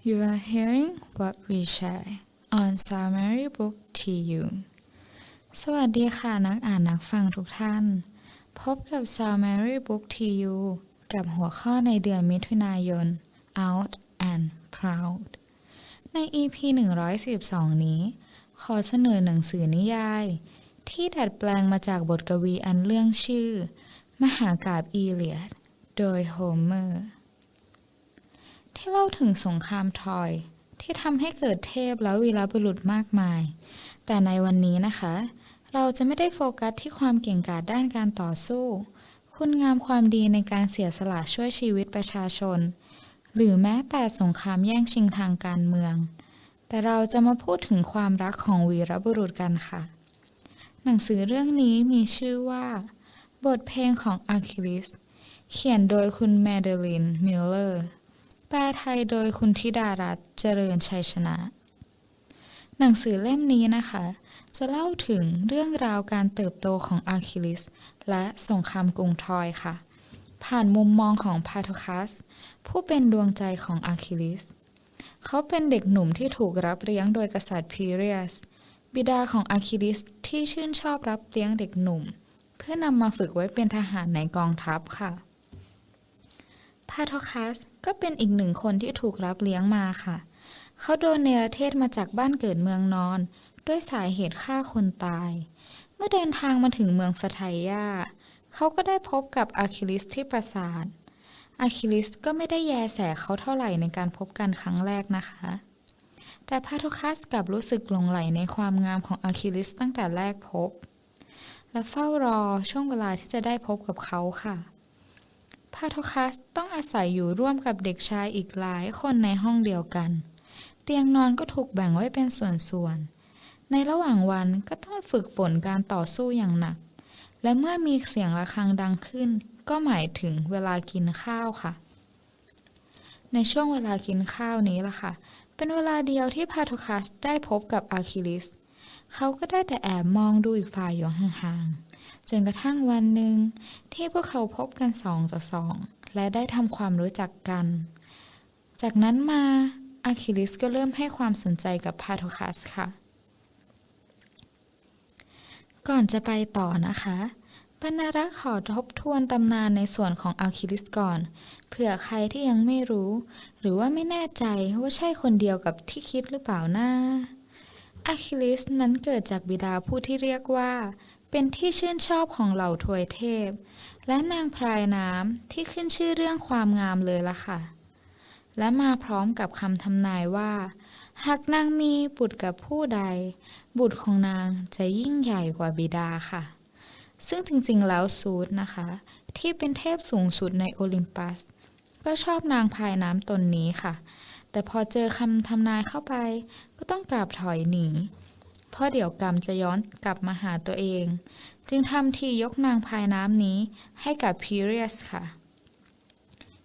You are hearing what we share on Summary Book TU สวัสดีค่ะนักอ่านนักฟังทุกท่าน พบกับ Summary Book TU กับหัวข้อในเดือนมิถุนายน Out and Proud ใน EP 112 นี้ ขอเสนอหนังสือนิยาย ที่ดัดแปลงมาจากบทกวีอันเรื่องชื่อ มหากาบอีเลียด โดยโฮเมอร์ ที่เล่าถึงสงครามทรอย ที่ทำให้เกิดเทพและวีรบุรุษมากมาย แต่ในวันนี้นะคะ เราจะไม่ได้โฟกัสที่ความเก่งกาจด้านการต่อสู้ คุณงามความดีในการเสียสละช่วยชีวิตประชาชน หรือแม้แต่สงครามแย่งชิงทางการเมือง แต่เราจะมาพูดถึงความรักของวีรบุรุษกันค่ะ หนังสือเรื่องนี้มีชื่อว่า บทเพลงของอะคิลิส เขียนโดยคุณแมเดลินมิลเลอร์ แปลไทยโดยคุณธิดารัตน์เจริญชัยชนะ หนังสือเล่มนี้นะคะ จะเล่าถึงเรื่องราวการเติบโตของอาคิลิส และสงครามกรุงทอยค่ะ ผ่านมุมมองของพาโทคัส ผู้เป็นดวงใจของอาคิลิส เขาเป็นเด็กหนุ่มที่ถูกรับเลี้ยงโดยกษัตริย์พีเรียส บิดาของอาคิลิสที่ชื่นชอบรับเลี้ยงเด็กหนุ่ม เพื่อนำมาฝึกไว้เป็นทหารในกองทัพค่ะ พาโทคัสก็เป็นอีกหนึ่งคนที่ถูกรับเลี้ยงมาค่ะ เขาโดนเนรเทศมาจากบ้านเกิดเมืองนอน ด้วยสาเหตุฆ่าคนตาย เมื่อเดินทางมาถึงเมืองฟาไทยาเขาก็ได้พบกับอาคิลิสที่ปราสาทอาคิลิสก็ไม่ได้แยแสเขาเท่าไหร่ในการพบกันครั้งแรกนะคะ แต่พาโทคัสกลับรู้สึกหลงไหลในความงามของอาคิลิสตั้งแต่แรกพบ และเฝ้ารอช่วงเวลาที่จะได้พบกับเขาค่ะ พาโทคัสต้องอาศัยอยู่ร่วมกับเด็กชายอีกหลายคนในห้องเดียวกัน เตียงนอนก็ถูกแบ่งไว้เป็นส่วนๆ ในระหว่างวันก็ต้องฝึกฝนการต่อสู้อย่างหนัก และเมื่อมีเสียงะระฆังดังขึ้น ก็หมายถึงเวลากินข้าวค่ะ ในช่วงเวลากินข้าวนี้ล่ะค่ะ เป็นเวลาเดียวที่พาโทคัสได้พบกับอาคิลิส เขาก็ได้แต่แอบมองดูอีกฝ่ายอยู่ห่างๆ จนกระทั่งวันหนึ่ง ที่พวกเขาพบกันสองต่อสอง และได้ทำความรู้จักกัน จากนั้นมาอาคิลิสก็เริ่มให้ความสนใจกับพาโทคัสค่ะ ก่อนจะไปต่อนะคะบรรณารักษ์ขอทบทวนตำนานในส่วนของอาคิลิสก่อน เผื่อใครที่ยังไม่รู้ หรือว่าไม่แน่ใจว่าใช่คนเดียวกับที่คิดหรือเปล่านะอะคิลิสนั้นเกิดจากบิดาผู้ที่เรียกว่า เป็นที่ชื่นชอบของเหล่าทวยเทพ และนางพรายน้ำที่ขึ้นชื่อเรื่องความงามเลยล่ะค่ะ และมาพร้อมกับคำทำนายว่า หากนางมีบุตรกับผู้ใด บุตรของนางจะยิ่งใหญ่กว่าบิดาค่ะ ซึ่งจริงๆแล้วซูดนะคะ ที่เป็นเทพสูงสุดในโอลิมปัส ก็ชอบนางพรายน้ำตนนี้ค่ะ แต่พอเจอคำทำนายเข้าไป ก็ต้องกลับถอยหนี เพราะเดี๋ยวกรรมจะย้อนกลับมาหาตัวเอง จึงทำทียกนางพายน้ำนี้ให้กับพีเรียสค่ะ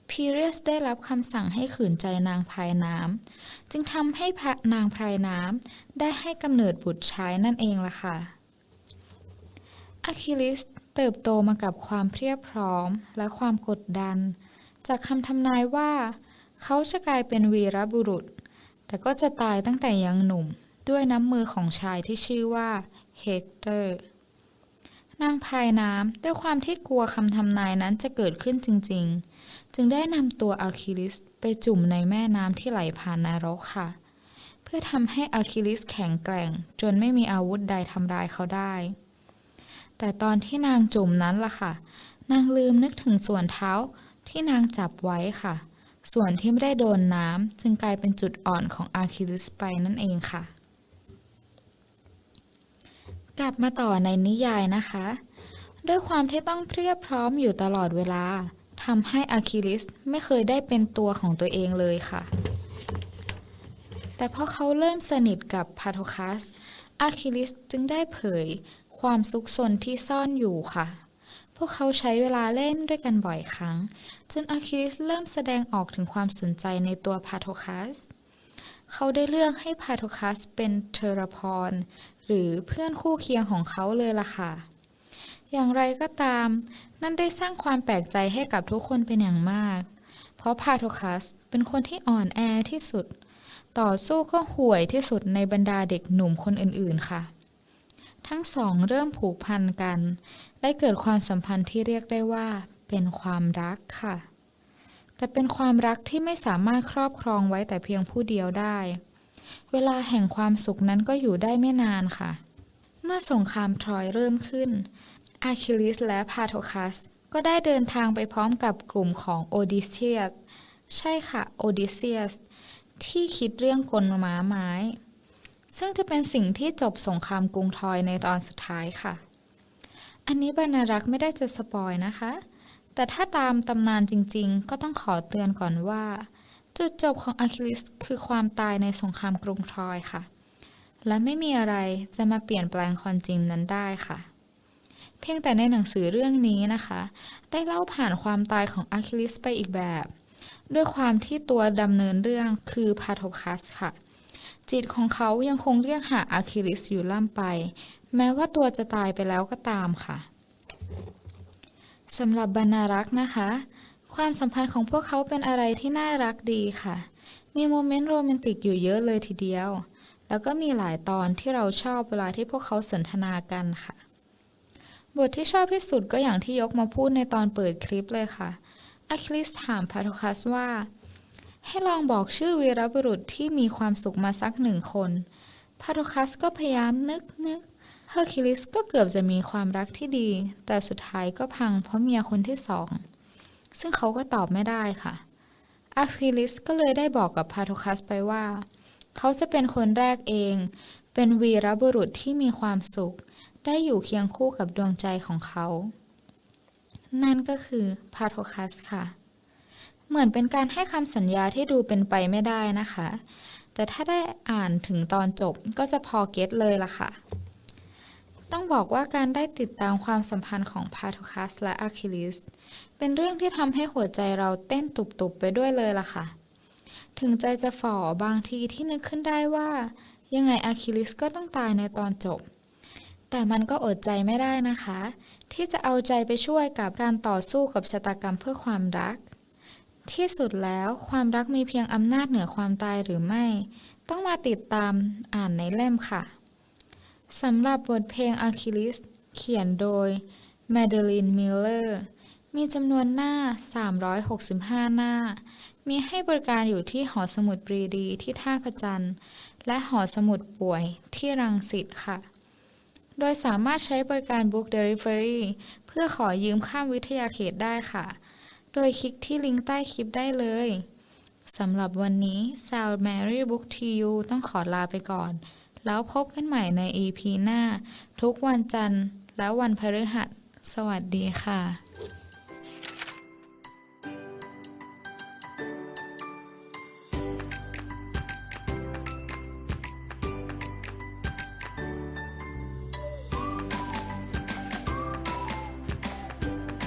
พีเรียสได้รับคำสั่งให้ขืนใจนางพายน้ำจึงทำให้พระนางพายน้ำได้ให้กำเนิดบุตรชายนั่นเองล่ะค่ะอะคิลิสเติบโตมากับความเพียบพร้อมและความกดดัน จากคำทำนายว่า เขาจะกลายเป็นวีรบุรุษ แต่ก็จะตายตั้งแต่ยังหนุ่ม ด้วยน้ำมือของชายที่ชื่อว่าเฮกเตอร์นางพายน้ำด้วยความที่กลัวคำทำนายนั้นจะเกิดขึ้นจริง ๆ จึงได้นำตัวอะคิลิสไปจุ่มในแม่น้ำที่ไหลผ่านนรกค่ะ เพื่อทำให้อะคิลิสแข็งแกร่ง จนไม่มีอาวุธใดทำร้ายเขาได้ แต่ตอนที่นางจุ่มนั้นล่ะค่ะ นางลืมนึกถึงส่วนเท้าที่นางจับไว้ค่ะ ส่วนที่ไม่ได้โดนน้ำจึงกลายเป็นจุดอ่อนของอาคิลิสไปนั่นเองค่ะ กลับมาต่อในนิยายนะคะ ด้วยความที่ต้องเพรียบพร้อมอยู่ตลอดเวลาทำให้อะคิลิสไม่เคยได้เป็นตัวของตัวเองเลยค่ะ แต่พอเขาเริ่มสนิทกับพาโทคัสอะคิลิสจึงได้เผยความซุกซนที่ซ่อนอยู่ค่ะ พวกเขาใช้เวลาเล่นด้วยกันบ่อยครั้ง จนอะคิลิสเริ่มแสดงออกถึงความสนใจในตัวพาโทคัสเขาได้เลือกให้พาโทคัสเป็นเทอราพร หรือเพื่อนคู่เคียงของเขาเลยล่ะค่ะ อย่างไรก็ตาม นั่นได้สร้างความแปลกใจให้กับทุกคนเป็นอย่างมาก เพราะพาโทคัสเป็นคนที่อ่อนแอที่สุด ต่อสู้ก็ห่วยที่สุดในบรรดาเด็กหนุ่มคนอื่นๆค่ะ ทั้งสองเริ่มผูกพันกัน ได้เกิดความสัมพันธ์ที่เรียกได้ว่า เป็นความรักค่ะแต่เป็นความรักที่ไม่สามารถครอบครองไว้แต่เพียงผู้เดียวได้ เวลาแห่งความสุขนั้นก็อยู่ได้ไม่นานค่ะ เมื่อสงครามทรอยเริ่มขึ้น อาคิลิสและพาโทคัส ก็ได้เดินทางไปพร้อมกับกลุ่มของโอดิเซียส ใช่ค่ะ โอดิเซียส ที่คิดเรื่องกลม้าไม้ ซึ่งจะเป็นสิ่งที่จบสงครามกรุงทรอยในตอนสุดท้ายค่ะ อันนี้บรรณรักษ์ไม่ได้จะสปอยนะคะ แต่ถ้าตามตำนานจริงๆ ก็ต้องขอเตือนก่อนว่า จุดจบของอะคิลิสคือความตายในสงครามกรุงทรอยค่ะ และไม่มีอะไรจะมาเปลี่ยนแปลงความจริงนั้นได้ค่ะ เพียงแต่ในหนังสือเรื่องนี้นะคะ ได้เล่าผ่านความตายของอะคิลิสไปอีกแบบ ด้วยความที่ตัวดำเนินเรื่องคือพาโทคัสค่ะ จิตของเขายังคงเรียกหาอะคิลิสอยู่ล่ำไป แม้ว่าตัวจะตายไปแล้วก็ตามค่ะสำหรับบรรณารักษ์นะคะ ความสัมพันธ์ของพวกเขาเป็นอะไรที่น่ารักดีค่ะ มีโมเมนต์โรแมนติกอยู่เยอะเลยทีเดียว แล้วก็มีหลายตอนที่เราชอบเวลาที่พวกเขาสนทนากันค่ะ บทที่ชอบที่สุดก็อย่างที่ยกมาพูดในตอนเปิดคลิปเลยค่ะอะคิลิสถามพาโทคัสว่า ให้ลองบอกชื่อวีรบุรุษที่มีความสุขมาสักหนึ่งคนพาโทคัสก็พยายามนึกนึกเฮอร์คิลิสก็เกือบจะมีความรักที่ดี แต่สุดท้ายก็พังเพราะเมียคนที่สอง ซึ่งเขาก็ตอบไม่ได้ค่ะอะคิลิสก็เลยได้บอกกับพาโทคัสไปว่า เขาจะเป็นคนแรกเอง เป็นวีรบุรุษที่มีความสุข ได้อยู่เคียงคู่กับดวงใจของเขา นั่นก็คือพาโทคัสค่ะ เหมือนเป็นการให้คำสัญญาที่ดูเป็นไปไม่ได้นะคะ แต่ถ้าได้อ่านถึงตอนจบก็จะพอเก็ตเลยล่ะค่ะ ต้องบอกว่าการได้ติดตามความสัมพันธ์ของพาโทคัสและอะคิลิส เป็นเรื่องที่ทำให้หัวใจเราเต้นตุบๆไปด้วยเลยล่ะค่ะ ถึงใจจะฝ่อบางทีที่นึกขึ้นได้ว่า ยังไงอะคิลิสก็ต้องตายในตอนจบ แต่มันก็อดใจไม่ได้นะคะ ที่จะเอาใจไปช่วยกับการต่อสู้กับชะตากรรมเพื่อความรัก ที่สุดแล้วความรักมีเพียงอำนาจเหนือความตายหรือไม่ ต้องมาติดตามอ่านในเล่มค่ะ สำหรับบทเพลงอะคิลิสเขียนโดยแมเดลินมิลเลอร์มีจำนวนหน้า 365 หน้า มีให้บริการอยู่ที่หอสมุดปรีดีที่ท่าพระจันทร์ และหอสมุดป่วยที่รังสิตค่ะ โดยสามารถใช้บริการ Book Delivery เพื่อขอยืมข้ามวิทยาเขตได้ค่ะ โดยคลิกที่ลิงก์ใต้คลิปได้เลย สำหรับวันนี้ Sound Mary Book TU ต้องขอลาไปก่อน แล้วพบกันใหม่ใน EP หน้า ทุกวันจันทร์และวันพฤหัส สวัสดีค่ะ